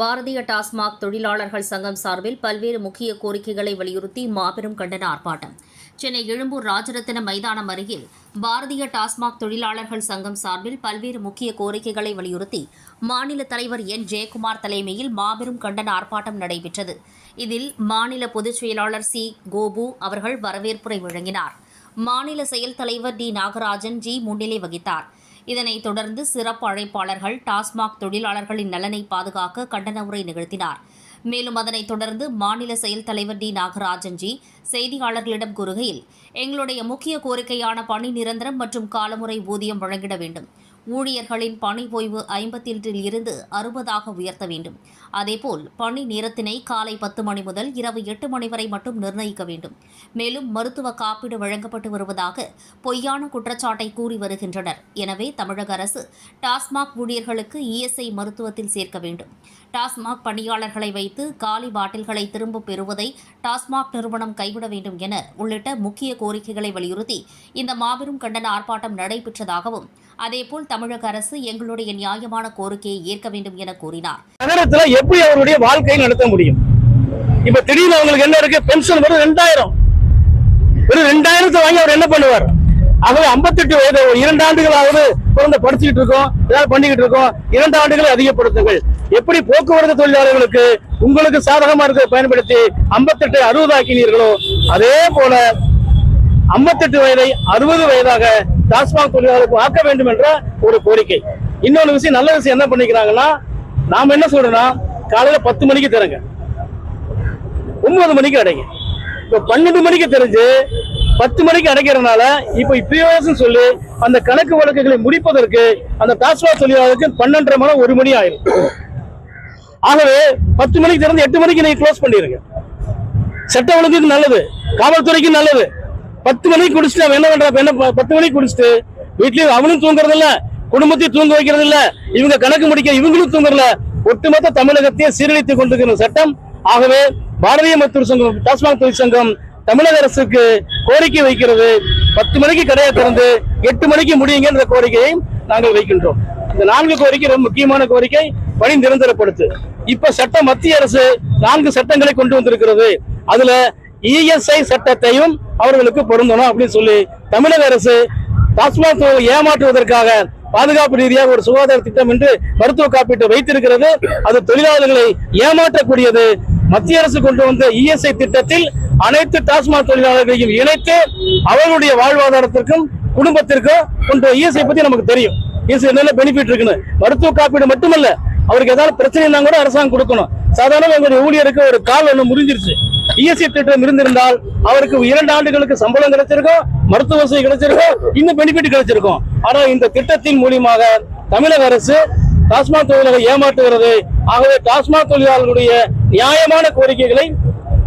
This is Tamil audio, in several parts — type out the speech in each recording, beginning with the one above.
பாரதிய டாஸ்மாக் தொழிலாளர்கள் சங்கம் சார்பில் பல்வேறு முக்கிய கோரிக்கைகளை வலியுறுத்தி மாபெரும் கண்டன ஆர்ப்பாட்டம். சென்னை எழும்பூர் ராஜரத்தின மைதானம் அருகில் பாரதிய டாஸ்மாக் தொழிலாளர்கள் சங்கம் சார்பில் பல்வேறு முக்கிய கோரிக்கைகளை வலியுறுத்தி மாநில தலைவர் என். ஜெயக்குமார் தலைமையில் மாபெரும் கண்டன ஆர்ப்பாட்டம் நடைபெற்றது. இதில் மாநில பொதுச் செயலாளர் சி. கோபு அவர்கள் வரவேற்புரை வழங்கினார். மாநில செயல் தலைவர் டி. நாகராஜன் ஜி. முன்னிலை வகித்தார். இதனைத் தொடர்ந்து சிறப்பு அழைப்பாளர்கள் டாஸ்மாக் தொழிலாளர்களின் நலனை பாதுகாக்க கண்டன உரை நிகழ்த்தினார். மேலும் அதனைத் தொடர்ந்து மாநில செயல் தலைவர் டி. நாகராஜன்ஜி செய்தியாளர்களிடம் கூறுகையில் எங்களுடைய முக்கிய கோரிக்கையான பணி நிரந்தரம் மற்றும் காலமுறை ஊதியம் வழங்கிட வேண்டும். ஊழியர்களின் பணி ஓய்வு ஐம்பத்தெட்டில் இருந்து அறுபதாக உயர்த்த வேண்டும். அதேபோல் பணி நேரத்தினை காலை பத்து மணி முதல் இரவு எட்டு மணி வரை மட்டும் நிர்ணயிக்க வேண்டும். மேலும் மருத்துவ காப்பீடு வழங்கப்பட்டு வருவதாக பொய்யான குற்றச்சாட்டை கூறி வருகின்றனர். எனவே தமிழக அரசு டாஸ்மாக் ஊழியர்களுக்கு இஎஸ்ஐ மருத்துவத்தில் சேர்க்க வேண்டும். டாஸ்மாக் பணியாளர்களை வைத்து காலி பாட்டில்களை திரும்பப் பெறுவதை டாஸ்மாக் நிறுவனம் கைவிட வேண்டும் என உள்ளிட்ட முக்கிய கோரிக்கைகளை வலியுறுத்தி இந்த மாபெரும் கண்டன ஆர்ப்பாட்டம் நடைபெற்றதாகவும் அதேபோல் தமிழக அரசு எங்களுடைய நியாயமான கோரிக்கையை ஏற்க வேண்டும் என கூறினார். நகரத்துல எப்படி அவருடைய வாழ்க்கையை நடத்த முடியும்? இப்ப திடீர்னு அவங்களுக்கு என்ன இருக்கு? பென்ஷன் வெறும் ரெண்டாயிரம். வெறும் ரெண்டாயிரத்தை வாங்கி அவர் என்ன பண்ணுவார்? ஆகவே 58 வயது இரண்டு ஆண்டுகளாவது குழந்தை படிச்சுக்கிட்டு இருக்கோம் ஏதாவது பண்ணிக்கிட்டு இருக்கோம் இரண்டு ஆண்டுகளை அதிகப்படுத்துங்கள். எப்படி போக்குவரத்து தொழிலாளர்களுக்கு உங்களுக்கு சாதகமா இருக்க பயன்படுத்தி 58 அறுபது ஆக்கினீர்களோ அதே போல 58 வயதை அறுபது வயதாக டாஸ்மாக் தொழிலாளருக்கு ஆக்க வேண்டும் என்ற ஒரு கோரிக்கை. இன்னொரு விஷயம் நல்ல விஷயம் என்ன பண்ணிக்கிறாங்கன்னா நாம என்ன சொல்றோம்னா காலையில பத்து மணிக்கு தருங்க ஒன்பது மணிக்கு அடைங்க. இப்ப பன்னெண்டு மணிக்கு தெரிஞ்சு பத்து மணிக்கு அடைக்கிறதுனால இப்ப இப்பயோசம் சொல்லி அந்த கணக்கு வழக்குகளை முடிப்பதற்கு அந்த டாஸ்மாக் தொழிலாளருக்கு பன்னெண்டரை மணி ஒரு மணி ஆயிரும். ஆகவே பத்து மணிக்கு திறந்து எட்டு மணிக்கு நீங்க க்ளோஸ் பண்ணிருங்க. சட்ட ஒழுங்குக்கு நல்லது. காவல்துறைக்கு நல்லது. பத்து மணிக்கு குடிச்சிட்டு அவன் என்ன பண்றான்? என்ன பத்து மணிக்கு குடிச்சிட்டு வீட்லயும் அவனும் தூங்குறது இல்ல குடும்பத்தையும் தூங்க வைக்கிறது இல்ல இவங்க கணக்கு முடிக்க இவங்களும் தூங்குறல ஒட்டுமொத்த தமிழகத்தையே சீரழித்துக் கொண்டிருக்கிற சட்டம். ஆகவே பாரதிய மருத்துவர் சங்கம் டாஸ்மாக் தொழில் சங்கம் தமிழக அரசுக்கு கோரிக்கை வைக்கிறது. பத்து மணிக்கு கடையை திறந்து எட்டு மணிக்கு முடியுங்கன்ற கோரிக்கையை நாங்கள் வைக்கின்றோம். இந்த நான்கு கோரிக்கை ரொம்ப முக்கியமான கோரிக்கை பணி நிரந்தரப்படுத்து. இப்ப சட்டம் மத்திய அரசு நான்கு சட்டங்களை கொண்டு வந்திருக்கிறது. அதுல இஎஸ்ஐ சட்டத்தையும் அவர்களுக்கு பொருந்தணும் அப்படின்னு சொல்லி தமிழக அரசு டாஸ்மாக் ஏமாற்றுவதற்காக பாதுகாப்பு ரீதியாக ஒரு சுகாதார திட்டம் என்று மருத்துவ காப்பீட்டு வைத்திருக்கிறது. அது தொழிலாளர்களை ஏமாற்றக்கூடியது. மத்திய அரசு கொண்டு வந்த இஎஸ்ஐ திட்டத்தில் அனைத்து டாஸ்மாக் தொழிலாளர்களையும் இணைத்து அவர்களுடைய வாழ்வாதாரத்திற்கும் குடும்பத்திற்கும் கொண்டு இஎஸ்ஐ பத்தி நமக்கு தெரியும். இஎஸ்ஐ என்னென்ன பெனிஃபிட் இருக்குன்னு. மருத்துவ காப்பீடு மட்டுமல்ல அவருக்கு ஏதாவது பிரச்சனைனா கூட அரசாங்கம் கொடுக்கணும். சாதாரண எங்களுடைய ஊழியருக்கு ஒரு கால் ஒன்று முறிஞ்சிருச்சு. இஎஸ்ஐ திட்டம் இருந்திருந்தால் அவருக்கு இரண்டு ஆண்டுகளுக்கு சம்பளம் கிடைச்சிருக்கும் மருத்துவ வசதி கிடைச்சிருக்கும் இன்னும் பெனிஃபிட் கிடைச்சிருக்கும். ஆனா இந்த திட்டத்தின் மூலியமாக தமிழக அரசு டாஸ்மாக் தொழிலாளர் ஏமாற்றுகிறது. ஆகவே டாஸ்மாக் தொழிலாளர்களுடைய நியாயமான கோரிக்கைகளை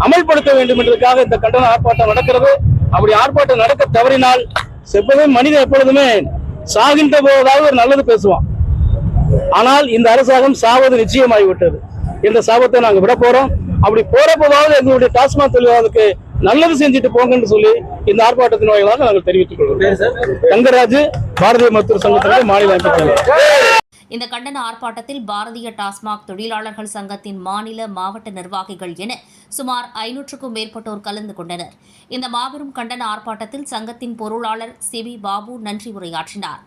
அமல்படுத்த வேண்டும் என்பதற்காக இந்த கண்டன ஆர்ப்பாட்டம் நடக்கிறது. அப்படி ஆர்ப்பாட்டம் நடக்க தவறினால் எப்போதுமே மனிதன் எப்பொழுதுமே சாகின்ற போவதாவது ஒரு நல்லது பேசுவான். ஆனால் இந்த அரசாங்கம் சாவது நிச்சயமாகிவிட்டது. இந்த சாபத்தை நாங்க விட போறோம் அப்படி போற போதாவது எங்களுடைய டாஸ்மாக் தொழிலாளருக்கு நல்லது செஞ்சுட்டு போங்கன்னு சொல்லி இந்த ஆர்ப்பாட்டத்தின் வாயிலாக நாங்கள் தெரிவித்துக் கொள்கிறோம். தங்கராஜ் பாரதிய மருத்துவ சங்கத்தினுடைய மாநில தலைவர். இந்த கண்டன ஆர்ப்பாட்டத்தில் பாரதிய டாஸ்மாக் தொழிலாளர்கள் சங்கத்தின் மாநில மாவட்ட நிர்வாகிகள் என சுமார் ஐநூற்றுக்கும் மேற்பட்டோர் கலந்து கொண்டனர். இந்த மாபெரும் கண்டன ஆர்ப்பாட்டத்தில் சங்கத்தின் பொருளாளர் சிபி பாபு நன்றி உரையாற்றினார்.